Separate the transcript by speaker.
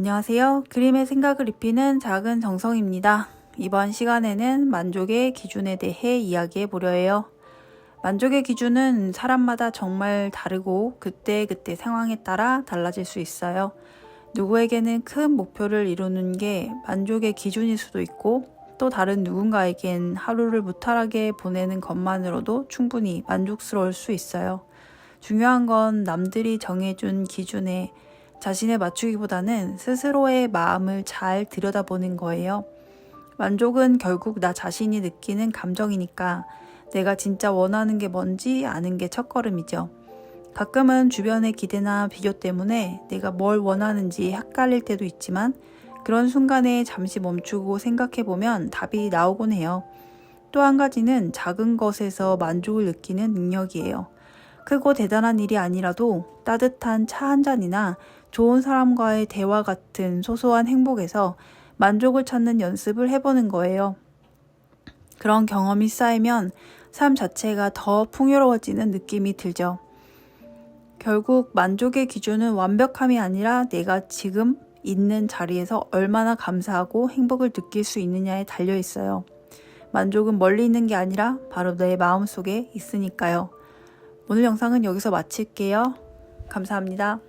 Speaker 1: 안녕하세요. 그림의 생각을 입히는 작은 정성입니다. 이번 시간에는 만족의 기준에 대해 이야기해 보려 해요. 만족의 기준은 사람마다 정말 다르고 그때 그때 상황에 따라 달라질 수 있어요. 누구에게는 큰 목표를 이루는 게 만족의 기준일 수도 있고 또 다른 누군가에겐 하루를 무탈하게 보내는 것만으로도 충분히 만족스러울 수 있어요. 중요한 건 남들이 정해준 기준에 자신을 맞추기보다는 스스로의 마음을 잘 들여다보는 거예요. 만족은 결국 나 자신이 느끼는 감정이니까 내가 진짜 원하는 게 뭔지 아는 게 첫걸음이죠. 가끔은 주변의 기대나 비교 때문에 내가 뭘 원하는지 헷갈릴 때도 있지만 그런 순간에 잠시 멈추고 생각해보면 답이 나오곤 해요. 또 한 가지는 작은 것에서 만족을 느끼는 능력이에요. 크고 대단한 일이 아니라도 따뜻한 차 한 잔이나 좋은 사람과의 대화 같은 소소한 행복에서 만족을 찾는 연습을 해보는 거예요. 그런 경험이 쌓이면 삶 자체가 더 풍요로워지는 느낌이 들죠. 결국 만족의 기준은 완벽함이 아니라 내가 지금 있는 자리에서 얼마나 감사하고 행복을 느낄 수 있느냐에 달려 있어요. 만족은 멀리 있는 게 아니라 바로 내 마음 속에 있으니까요. 오늘 영상은 여기서 마칠게요. 감사합니다.